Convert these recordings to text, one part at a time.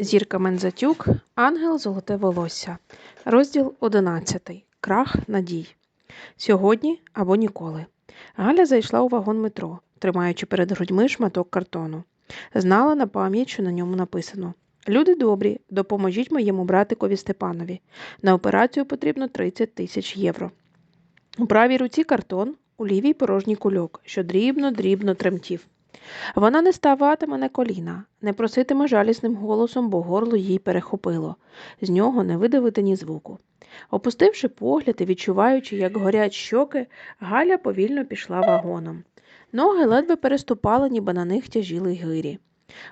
Зірка Мензатюк, Ангел Золоте волосся. Розділ 11. Крах надій. Сьогодні або ніколи. Галя зайшла у вагон метро, тримаючи перед грудьми шматок картону. Знала на пам'ять, що на ньому написано: Люди добрі, допоможіть моєму братикові Степанові. На операцію потрібно 30 тисяч євро. У правій руці картон, у лівій порожній кульок, що дрібно-дрібно тремтів. Вона не ставатиме на коліна, не проситиме жалісним голосом, бо горло їй перехопило. З нього не видавити ні звуку. Опустивши погляд і відчуваючи, як горять щоки, Галя повільно пішла вагоном. Ноги ледве переступали, ніби на них тяжіли гирі.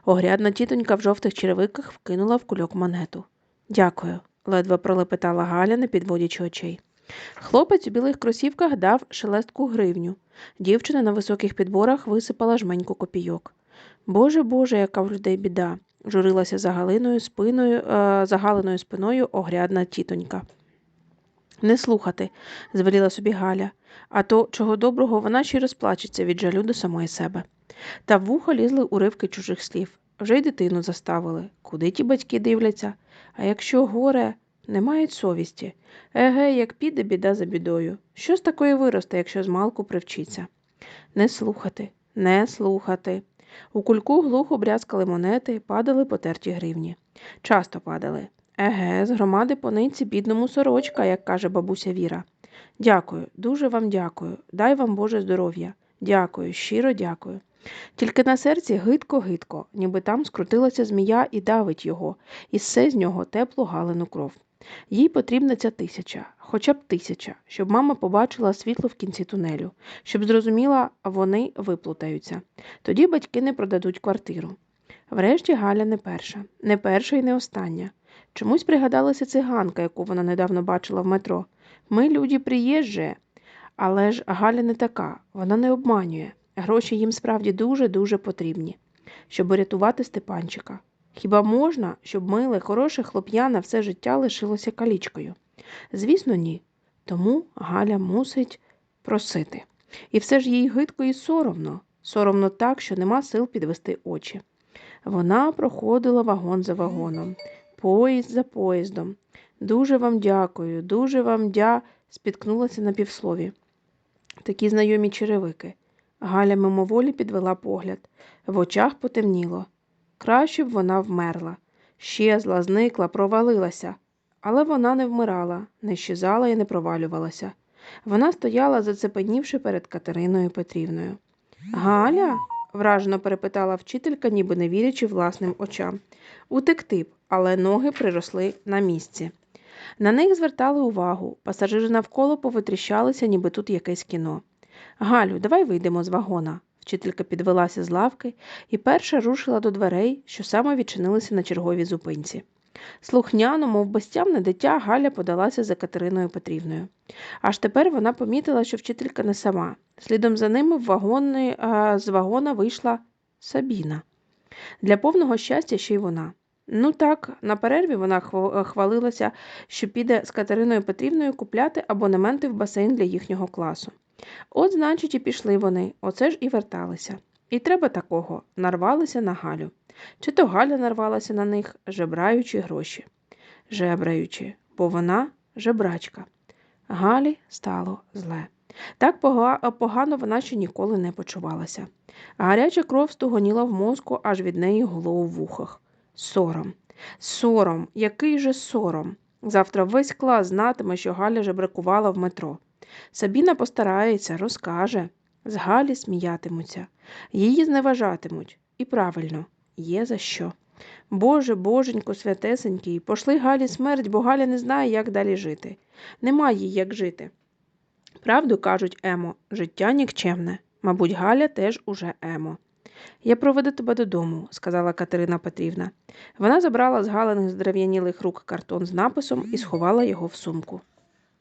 Огрядна тітонька в жовтих черевиках вкинула в кульок монету. Дякую, ледве пролепетала Галя, не підводячи очей. Хлопець у білих кросівках дав шелестку гривню. Дівчина на високих підборах висипала жменьку копійок. Боже Боже, яка в людей біда, журилася за Галиною спиною, е, загаленою спиною огрядна тітонька. Не слухати, звеліла собі Галя, а то, чого доброго, вона ще й розплачеться від жалю до самої себе. Та в вухо лізли уривки чужих слів. Вже й дитину заставили. Куди ті батьки дивляться? А якщо горе, не мають совісті. Еге, як піде біда за бідою. Що з такої виросте, якщо змалку привчиться? Не слухати, не слухати. У кульку глухо брязкали монети, падали потерті гривні. Часто падали. Еге, з громади пониці бідному сорочка, як каже бабуся Віра. Дякую, дуже вам дякую. Дай вам Боже здоров'я. Дякую, щиро дякую. Тільки на серці гидко-гидко, ніби там скрутилася змія і давить його, і все з нього теплу галину кров. Їй потрібна ця тисяча, хоча б тисяча, щоб мама побачила світло в кінці тунелю, щоб зрозуміла, вони виплутаються. Тоді батьки не продадуть квартиру. Врешті Галя не перша, не перша і не остання. Чомусь пригадалася циганка, яку вона недавно бачила в метро. Ми люди приїжджі. Але ж Галя не така, вона не обманює. Гроші їм справді дуже-дуже потрібні, щоб урятувати Степанчика. Хіба можна, щоб миле, хороше хлоп'я на все життя лишилося калічкою? Звісно, ні. Тому Галя мусить просити. І все ж їй гидко і соромно, соромно так, що нема сил підвести очі. Вона проходила вагон за вагоном, поїзд за поїздом. Дуже вам дякую, дуже вам дя. спіткнулася на півслові. Такі знайомі черевики. Галя мимоволі підвела погляд. В очах потемніло. Краще б вона вмерла. Щезла, зникла, провалилася. Але вона не вмирала, не щезала і не провалювалася. Вона стояла, зацепенівши перед Катериною Петрівною. Галя? вражено перепитала вчителька, ніби не вірячи власним очам. Утекти б, але ноги приросли на місці. На них звертали увагу, пасажири навколо повитріщалися, ніби тут якесь кіно. Галю, давай вийдемо з вагона. Вчителька підвелася з лавки і перша рушила до дверей, що саме відчинилися на черговій зупинці. Слухняно, мов безтямне дитя, Галя подалася за Катериною Петрівною. Аж тепер вона помітила, що вчителька не сама. Слідом за ними в вагони, а, з вагона вийшла Сабіна. Для повного щастя ще й вона. Ну так, на перерві вона хвалилася, що піде з Катериною Петрівною купляти абонементи в басейн для їхнього класу. От, значить, і пішли вони, оце ж і верталися. І треба такого нарвалися на Галю. Чи то Галя нарвалася на них, жебраючи гроші. Жебраючи, бо вона жебрачка. Галі стало зле. Так погано вона ще ніколи не почувалася. Гаряча кров стугоніла в мозку, аж від неї гуло у вухах. Сором, сором, який же сором. Завтра весь клас знатиме, що Галя жебракувала в метро. Сабіна постарається, розкаже. З Галі сміятимуться, її зневажатимуть. І правильно, є за що. Боже, боженько, святесенький, пошли Галі смерть, бо Галя не знає, як далі жити. Нема їй як жити. Правду кажуть, Емо, життя нікчемне. Мабуть, Галя теж уже Емо. Я проведу тебе додому, сказала Катерина Петрівна. Вона забрала з галених здрав'янілих рук картон з написом і сховала його в сумку.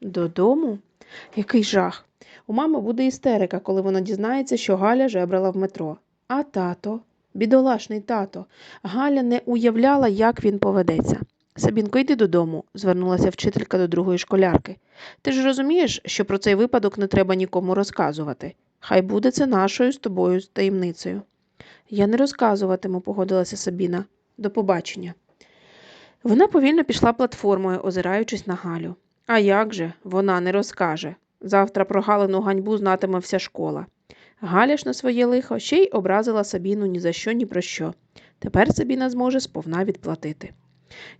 Додому? Який жах. У мами буде істерика, коли вона дізнається, що Галя жебрала в метро. А тато, бідолашний тато, Галя не уявляла, як він поведеться. Сабінко, йди додому, звернулася вчителька до другої школярки. Ти ж розумієш, що про цей випадок не треба нікому розказувати. Хай буде це нашою з тобою таємницею. Я не розказуватиму, погодилася Сабіна. До побачення. Вона повільно пішла платформою, озираючись на Галю. А як же, вона не розкаже. Завтра про Галину ганьбу знатиме вся школа. Галя ж на своє лихо ще й образила Сабіну ні за що, ні про що. Тепер Сабіна зможе сповна відплатити.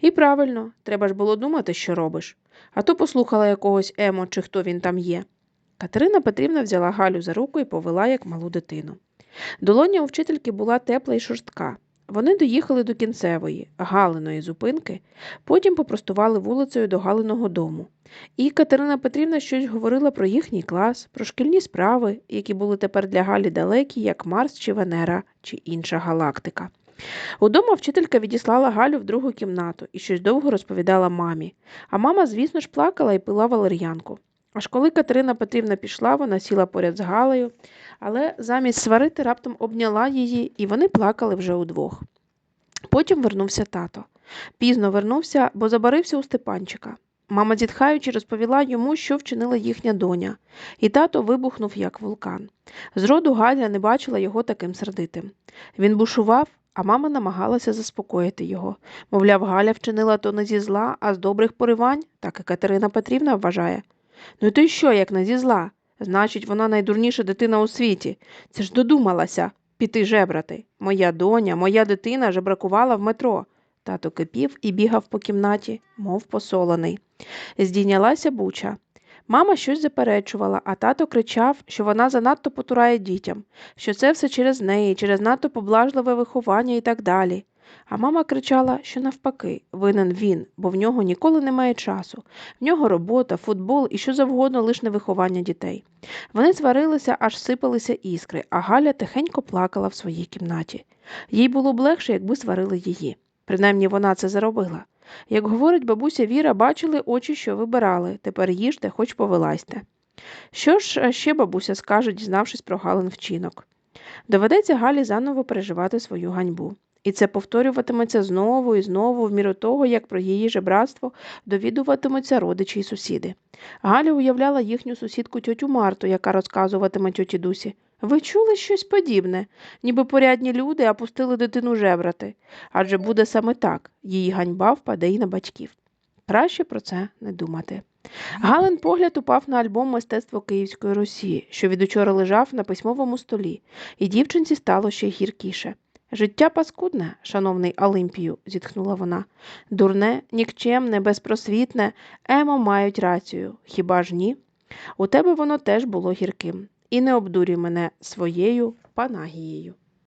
І правильно, треба ж було думати, що робиш. А то послухала якогось Емо, чи хто він там є. Катерина Петрівна взяла Галю за руку і повела як малу дитину. Долоня у вчительки була тепла і шорстка. Вони доїхали до кінцевої, Галиної зупинки, потім попростували вулицею до Галиного дому. І Катерина Петрівна щось говорила про їхній клас, про шкільні справи, які були тепер для Галі далекі, як Марс чи Венера, чи інша галактика. Удома вчителька відіслала Галю в другу кімнату і щось довго розповідала мамі. А мама, звісно ж, плакала і пила валер'янку. Аж коли Катерина Петрівна пішла, вона сіла поряд з Галею, але замість сварити раптом обняла її, і вони плакали вже удвох. Потім вернувся тато. Пізно вернувся, бо забарився у Степанчика. Мама, зітхаючи, розповіла йому, що вчинила їхня доня, і тато вибухнув, як вулкан. Зроду Галя не бачила його таким сердитим. Він бушував, а мама намагалася заспокоїти його. Мовляв, Галя вчинила то не зі зла, а з добрих поривань, так і Катерина Петрівна вважає. Ну то й що, як не зі зла? Значить, вона найдурніша дитина у світі. Це ж додумалася піти жебрати. Моя доня, моя дитина жебракувала в метро. Тато кипів і бігав по кімнаті, мов посолений. Здійнялася буча. Мама щось заперечувала, а тато кричав, що вона занадто потурає дітям, що це все через неї, через надто поблажливе виховання і так далі. А мама кричала, що навпаки, винен він, бо в нього ніколи немає часу. В нього робота, футбол і що завгодно лиш не виховання дітей. Вони сварилися, аж сипалися іскри, а Галя тихенько плакала в своїй кімнаті. Їй було б легше, якби сварили її. Принаймні вона це заробила. Як говорить бабуся Віра, бачили очі, що вибирали. Тепер їжте, хоч повилазьте. Що ж ще бабуся скаже, дізнавшись про Галин вчинок? Доведеться Галі заново переживати свою ганьбу. І це повторюватиметься знову і знову, в міру того, як про її жебратство довідуватимуться родичі й сусіди. Галя уявляла їхню сусідку тьотю Марту, яка розказуватиме тьоті Дусі. Ви чули щось подібне, ніби порядні люди, а пустили дитину жебрати. Адже буде саме так її ганьба впаде й на батьків. Краще про це не думати. Галин погляд упав на альбом мистецтво Київської Росії, що від учора лежав на письмовому столі, і дівчинці стало ще гіркіше. Життя паскудне, шановний Олимпію, зітхнула вона. Дурне, нікчемне, безпросвітне, емо мають рацію. Хіба ж ні? У тебе воно теж було гірким. І не обдурюй мене своєю панагією.